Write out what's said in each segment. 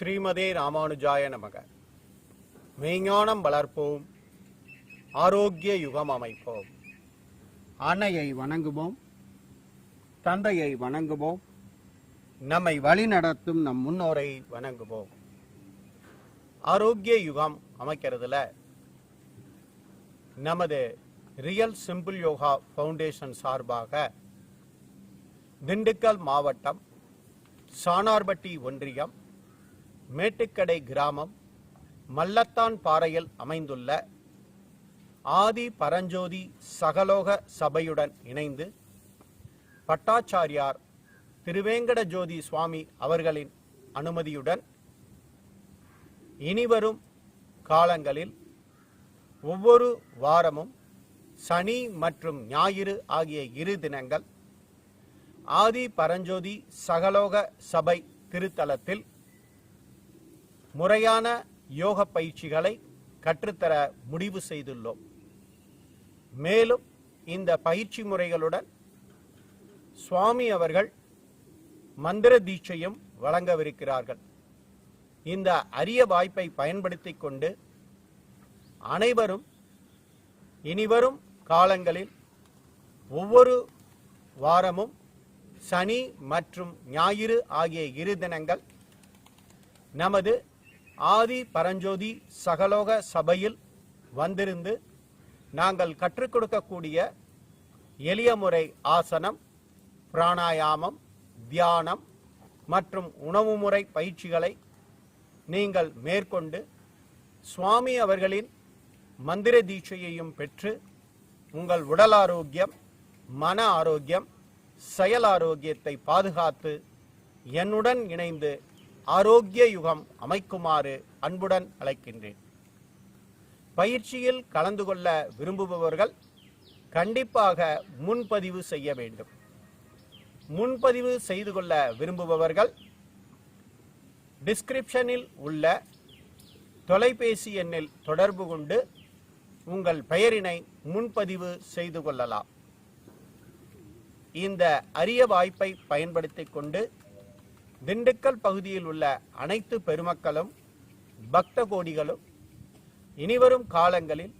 ஸ்ரீமதே ராமானுஜாய நமக. மெய்ஞானம் வளர்ப்போம். ஆரோக்கிய யுகம் அமைப்போம். அன்னையை வணங்குவோம். தந்தையை வணங்குவோம். நம்மை வழிநடத்தும் நம் முன்னோரை வணங்குவோம். ஆரோக்கிய யுகம் அமைக்கிறதுல நமது ரியல் சிம்பிள் யோகா ஃபவுண்டேஷன் சார்பாக திண்டுக்கல் மாவட்டம் சானார்பட்டி ஒன்றியம் மேட்டுக்கடை கிராமம் மல்லத்தான் பாறையில் அமைந்துள்ள ஆதி பரஞ்சோதி சகலோக சபையுடன் இணைந்து பட்டாச்சாரியார் திருவேங்கட ஜோதி சுவாமி அவர்களின் அனுமதியுடன் இனிவரும் காலங்களில் ஒவ்வொரு வாரமும் சனி மற்றும் ஞாயிறு ஆகிய இரு தினங்கள் ஆதி பரஞ்சோதி சகலோக சபை திருத்தலத்தில் முறையான யோக பயிற்சிகளை கற்றுத்தர முடிவு செய்துள்ளோம். மேலும் இந்த பயிற்சி முறைகளுடன் சுவாமி அவர்கள் மந்திர தீட்சையும் வழங்கவிருக்கிறார்கள். இந்த அரிய வாய்ப்பை பயன்படுத்தி கொண்டு அனைவரும் இனிவரும் காலங்களில் ஒவ்வொரு வாரமும் சனி மற்றும் ஞாயிறு ஆகிய இரு தினங்கள் நமது ஆதி பரஞ்சோதி சகலோக சபையில் வந்திருந்து நாங்கள் கற்றுக் கொடுக்கக்கூடிய எளிய முறை ஆசனம் பிராணாயாமம் தியானம் மற்றும் உணவு முறை பயிற்சிகளை நீங்கள் மேற்கொண்டு சுவாமி அவர்களின் மந்திர தீட்சையையும் பெற்று உங்கள் உடல் ஆரோக்கியம் மன ஆரோக்கியம் செயல் ஆரோக்கியத்தை பாதுகாத்து என்னுடன் இணைந்து ஆரோக்கிய யுகம் அமைக்குமாறு அன்புடன் அழைக்கின்றேன். பயிற்சியில் கலந்து கொள்ள விரும்புபவர்கள் கண்டிப்பாக முன்பதிவு செய்ய வேண்டும். முன்பதிவு செய்து கொள்ள விரும்புபவர்கள் டிஸ்கிரிப்ஷனில் உள்ள தொலைபேசி எண்ணில் தொடர்பு கொண்டு உங்கள் பெயரினை முன்பதிவு செய்து கொள்ளலாம். இந்த அரிய வாய்ப்பை பயன்படுத்திக் கொண்டு திண்டுக்கல் பகுதியில் உள்ள அனைத்து பெருமக்களும் பக்த கோடிகளும் இனிவரும் காலங்களில்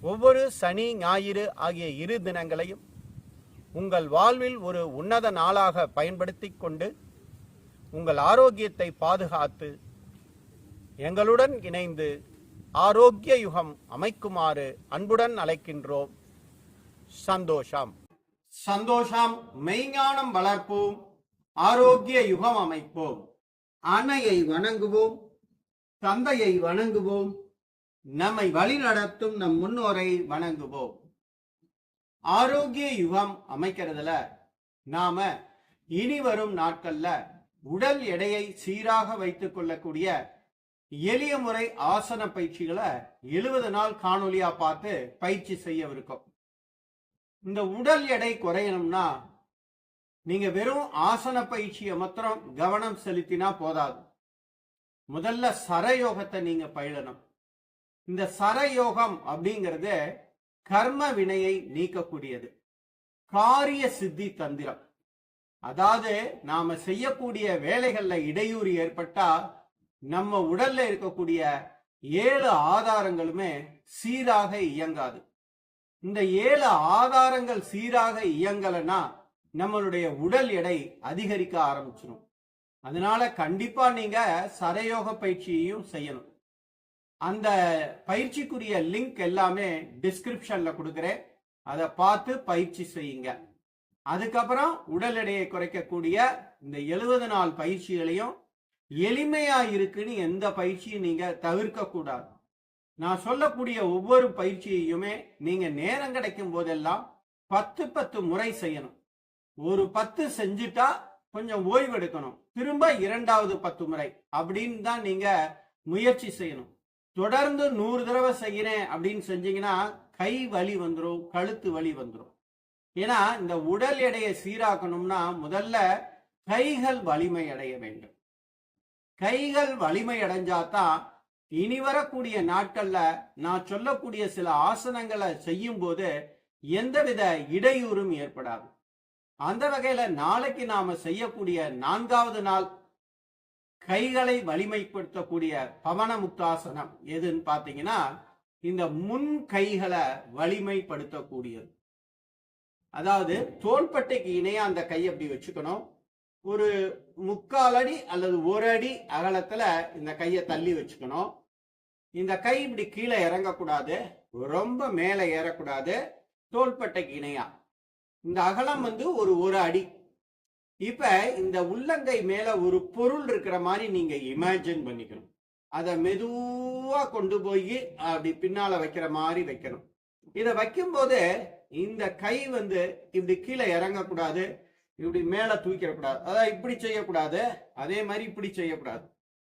ஒவ்வொரு சனி ஞாயிறு ஆகிய இரு தினங்களையும் உங்கள் வாழ்வில் ஒரு உன்னத நாளாக பயன்படுத்தி கொண்டு உங்கள் ஆரோக்கியத்தை பாதுகாத்து எங்களுடன் இணைந்து ஆரோக்கிய யுகம் அமைக்குமாறு அன்புடன் அழைக்கின்றோம். சந்தோஷம். சந்தோஷம். மெய்ஞானம் வளர்ப்போம். ஆரோக்கிய யுகம் அமைப்போம். அன்னையை வணங்குவோம். தந்தையை வணங்குவோம். நம்மை வழிநடத்தும் நம் முன்னோரை வணங்குவோம். ஆரோக்கிய யுகம் அமைக்கிறதுல நாம இனி வரும் நாட்கள்ல உடல் எடையை சீராக வைத்துக் கொள்ளக்கூடிய எளிய முறை ஆசன பயிற்சிகளை எழுபது நாள் காணொலியா பார்த்து பயிற்சி செய்யவிருக்கோம். இந்த உடல் எடை குறையணும்னா நீங்க வெறும் ஆசன பயிற்சியை மாத்திரம் கவனம் செலுத்தினா போதாது. முதல்ல சரயோகத்தை நீங்க பயிலணும். இந்த சரயோகம் அப்படிங்கிறது கர்ம வினையை நீக்கக்கூடியது. காரிய சித்தி தந்திரம். அதாவது நாம செய்யக்கூடிய வேலைகள்ல இடையூறு ஏற்பட்டா நம்ம உடல்ல இருக்கக்கூடிய ஏழு ஆதாரங்களுமே சீராக இயங்காது. இந்த ஏழு ஆதாரங்கள் சீராக இயங்கலைன்னா நம்மளுடைய உடல் எடை அதிகரிக்க ஆரம்பிச்சிடும் அதனால கண்டிப்பா நீங்க சரயோக பயிற்சியையும் செய்யணும். அந்த பயிற்சிக்குரிய லிங்க் எல்லாமே டிஸ்கிரிப்ஷன்ல கொடுக்குறேன். அதை பார்த்து பயிற்சி செய்யுங்க. அதுக்கப்புறம் உடல் எடையை குறைக்கக்கூடிய இந்த எழுபது நாள் பயிற்சிகளையும் எளிமையா இருக்குன்னு எந்த பயிற்சியும் நீங்க தவிர்க்க கூடாது. நான் சொல்லக்கூடிய ஒவ்வொரு பயிற்சியையுமே நீங்க நேரம் கிடைக்கும் போதெல்லாம் பத்து பத்து முறை செய்யணும். ஒரு பத்து செஞ்சுட்டா கொஞ்சம் ஓய்வு எடுக்கணும். திரும்ப இரண்டாவது பத்து முறை அப்படின்னு தான் நீங்க முயற்சி செய்யணும். தொடர்ந்து நூறு தடவை செய்கிறேன் அப்படின்னு செஞ்சீங்கன்னா கை வலி வந்துடும் கழுத்து வலி வந்துடும் ஏன்னா இந்த உடல் எடையை சீராக்கணும்னா முதல்ல கைகள் வலிமை அடைய வேண்டும். கைகள் வலிமை அடைஞ்சாதான் இனி வரக்கூடிய நாட்கள்ல நான் சொல்லக்கூடிய சில ஆசனங்களை செய்யும் போது எந்தவித இடையூறும் ஏற்படாது. அந்த வகையில நாளைக்கு நாம செய்யக்கூடிய நான்காவது நாள் கைகளை வலிமைப்படுத்தக்கூடிய பவன முக்தாசனம் எதுன்னு பாத்தீங்கன்னா இந்த முன் கைகளை வலிமைப்படுத்தக்கூடியது. அதாவது தோள்பட்டைக்கு இணையா அந்த கை அப்படி வச்சுக்கணும். ஒரு முக்கால் அடி அல்லது ஒரு அடி அகலத்துல இந்த கையை தள்ளி வச்சுக்கணும். இந்த கை இப்படி கீழே இறங்கக்கூடாது. ரொம்ப மேலே ஏறக்கூடாது. தோள்பட்டைக்கு இணையா. இந்த அகலம் வந்து ஒரு ஒரு அடி. இப்ப இந்த உள்ளங்கை மேல ஒரு பொருள் இருக்கிற மாதிரி நீங்க இமேஜின் பண்ணிக்கணும். அதை மெதுவா கொண்டு போய் அப்படி பின்னால வைக்கிற மாதிரி வைக்கணும். இதை வைக்கும்போது இந்த கை வந்து இப்படி கீழே இறங்கக்கூடாது இப்படி மேல தூக்கிடக்கூடாது. அதாவது இப்படி செய்யக்கூடாது அதே மாதிரி இப்படி செய்யக்கூடாது.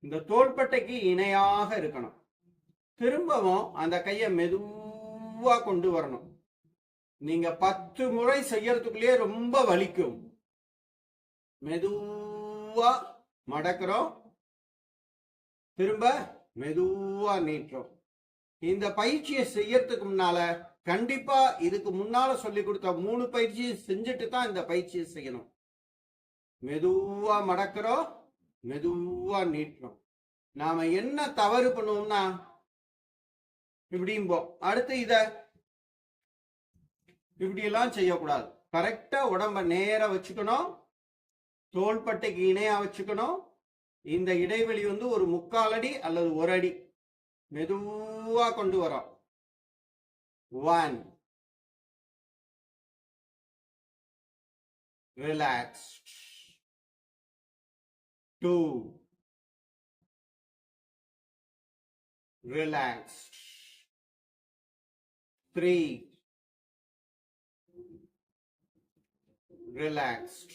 இந்த தோள்பட்டைக்கு இணையாக இருக்கணும். திரும்பவும் அந்த கையை மெதுவா கொண்டு வரணும். நீங்க பத்து முறை செய்யறதுக்குள்ளேயே ரொம்ப வலிக்கும். மெதுவா மடக்கிறோம். திரும்ப மெதுவா நீட்டுறோம். இந்த பயிற்சியை செய்யறதுக்கு முன்னால கண்டிப்பா இதுக்கு முன்னால சொல்லி கொடுத்த மூணு பயிற்சியை செஞ்சுட்டு தான் இந்த பயிற்சியை செய்யணும். மெதுவா மடக்கிறோம் மெதுவா நீட்டுறோம். நாம என்ன தவறு பண்ணுவோம்னா இப்படிம்போம் அடுத்து இத இப்படி எல்லாம் செய்யக்கூடாது கரெக்டா உடம்ப நேராக வச்சுக்கணும். தோள்பட்டைக்கு இணையா வச்சுக்கணும். இந்த இடைவெளி வந்து ஒரு முக்கால் அடி அல்லது ஒரு அடி. மெதுவா கொண்டு வரோம். One relax two relax three relaxed.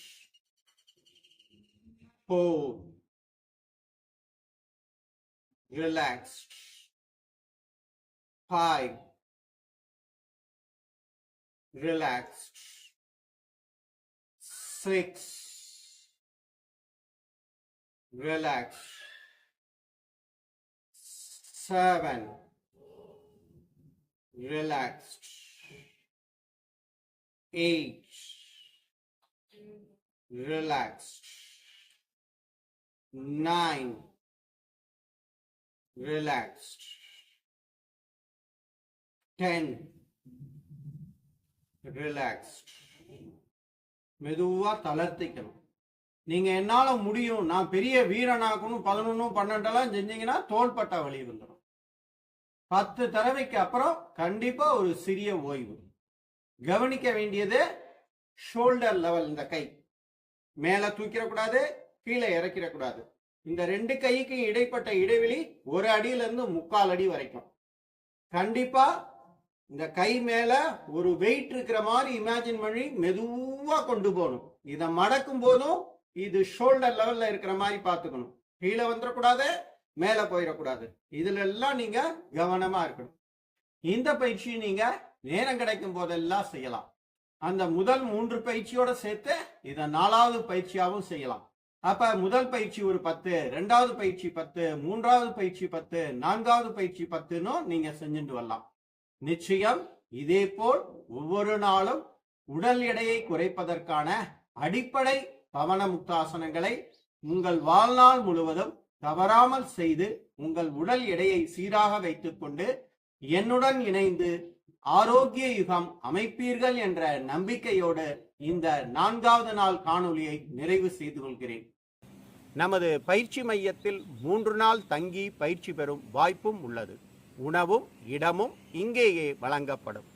Four. Relaxed. Five. Relaxed. Six. Relaxed. Seven. Relaxed. Eight relaxed. Nine, relaxed. Ten, relaxed. மெதுவா தளர்த்திக்கணும். நீங்க என்னால முடியும். நான் பெரிய வீரனாக்கணும் பதினொன்னும் பன்னெண்டெல்லாம் செஞ்சீங்கன்னா தோள்பட்டா வழி வந்துடும் பத்து தடவைக்கு அப்புறம் கண்டிப்பா ஒரு சிறிய ஓய்வு. கவனிக்க வேண்டியது ஷோல்டர் லெவல் இந்த கை. மேல தூக்கிடக்கூடாது கீழே இறக்கிடக்கூடாது. இந்த ரெண்டு கைக்கு இடைப்பட்ட இடைவெளி ஒரு அடியில இருந்து முக்கால் அடி வரைக்கும். கண்டிப்பா இந்த கை மேல ஒரு வெயிட் இருக்கிற மாதிரி இமேஜின் பண்ணி மெதுவா கொண்டு போகணும். இதை மடக்கும் போதும் இது ஷோல்டர் லெவல்ல இருக்கிற மாதிரி பார்த்துக்கணும். கீழே வந்துடக்கூடாது மேல போயிடக்கூடாது. இதுல எல்லாம் நீங்க கவனமா இருக்கணும். இந்த பயிற்சி நீங்க நேரம் கிடைக்கும் போதெல்லாம் செய்யலாம். அந்த முதல் மூன்று பயிற்சியோட சேர்த்து இதை நாலாவது பயிற்சியாகவும் செய்யலாம். அப்ப முதல் பயிற்சி ஒரு பத்து ரெண்டாவது பயிற்சி பத்து மூன்றாவது பயிற்சி பத்து நான்காவது பயிற்சி பத்துன்னு நீங்க செஞ்சுட்டு வரலாம். நிச்சயம் இதே போல் ஒவ்வொரு நாளும் உடல் எடையை குறைப்பதற்கான அடிப்படை பவன முக்தாசனங்களை உங்கள் வாழ்நாள் முழுவதும் தவறாமல் செய்து உங்கள் உடல் எடையை சீராக வைத்துக்கொண்டு என்னுடன் இணைந்து ஆரோக்கிய யுகம் அமைப்பீர்கள் என்ற நம்பிக்கையோடு இந்த நான்காவது நாள் காணொளியை நிறைவு செய்து கொள்கிறேன். நமது பயிற்சி மையத்தில் மூன்று நாள் தங்கி பயிற்சி பெறும் வாய்ப்பும் உள்ளது. உணவும் இடமும் இங்கேயே வழங்கப்படும்.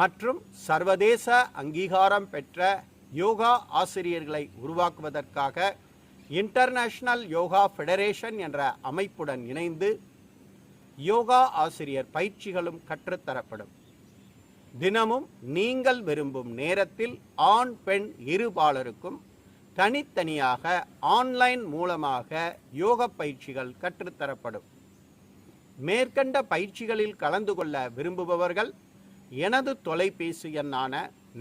மற்றும் சர்வதேச அங்கீகாரம் பெற்ற யோகா ஆசிரியர்களை உருவாக்குவதற்காக இன்டர்நேஷனல் யோகா ஃபெடரேஷன் என்ற அமைப்புடன் இணைந்து யோகா ஆசிரியர் பயிற்சிகளும் கற்றுத்தரப்படும். தினமும் நீங்கள் விரும்பும் நேரத்தில் ஆண் பெண் இருபாலருக்கும் தனித்தனியாக ஆன்லைன் மூலமாக யோக பயிற்சிகள் கற்றுத்தரப்படும். மேற்கண்ட பயிற்சிகளில் கலந்து கொள்ள விரும்புபவர்கள் எனது தொலைபேசி எண்ணான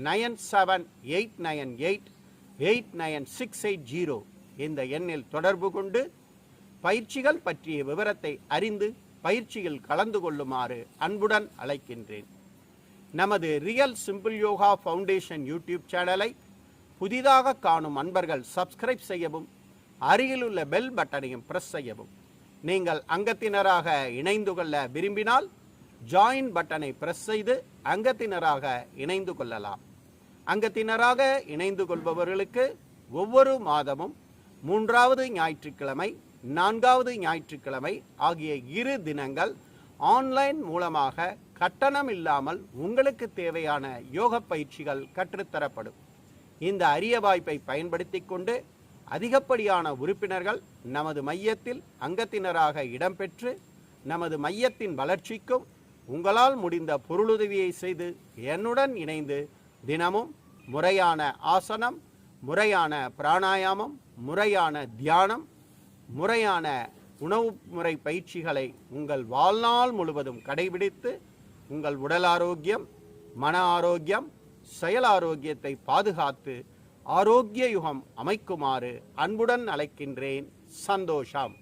nine seven eight nine eight eight nine six eight zero இந்த எண்ணில் தொடர்பு கொண்டு பயிற்சிகள் பற்றிய விவரத்தை அறிந்து பயிற்சியில் கலந்து கொள்ளுமாறு அன்புடன் அழைக்கின்றேன். நமது real simple yoga foundation YouTube சேனலை புதிதாக காணும் அன்பர்கள் சப்ஸ்கிரைப் செய்யவும் அருகிலுள்ள பெல் பட்டனையும் ப்ரெஸ் செய்யவும். நீங்கள் அங்கத்தினராக இணைந்து கொள்ள விரும்பினால் ஜாயின் பட்டனை ப்ரெஸ் செய்து அங்கத்தினராக இணைந்து கொள்ளலாம். அங்கத்தினராக இணைந்து கொள்பவர்களுக்கு ஒவ்வொரு மாதமும் மூன்றாவது ஞாயிற்றுக்கிழமை நான்காவது ஞாயிற்றுக்கிழமை ஆகிய இரு தினங்கள் ஆன்லைன் மூலமாக கட்டணம் இல்லாமல் உங்களுக்கு தேவையான யோக பயிற்சிகள் கற்றுத்தரப்படும். இந்த அரிய வாய்ப்பை பயன்படுத்தி கொண்டு அதிகப்படியான உறுப்பினர்கள் நமது மையத்தில் அங்கத்தினராக இடம்பெற்று நமது மையத்தின் வளர்ச்சிக்கும் உங்களால் முடிந்த பொருளுதவியை செய்து என்னுடன் இணைந்து தினமும் முறையான ஆசனம் முறையான பிராணாயாமம் முறையான தியானம் முறையான உணவு முறை பயிற்சிகளை உங்கள் வாழ்நாள் முழுவதும் கடைபிடித்து உங்கள் உடல் ஆரோக்கியம் மன ஆரோக்கியம் செயல் ஆரோக்கியத்தை பாதுகாத்து ஆரோக்கிய யுகம் அமைக்குமாறு அன்புடன் அழைக்கின்றேன் சந்தோஷம்.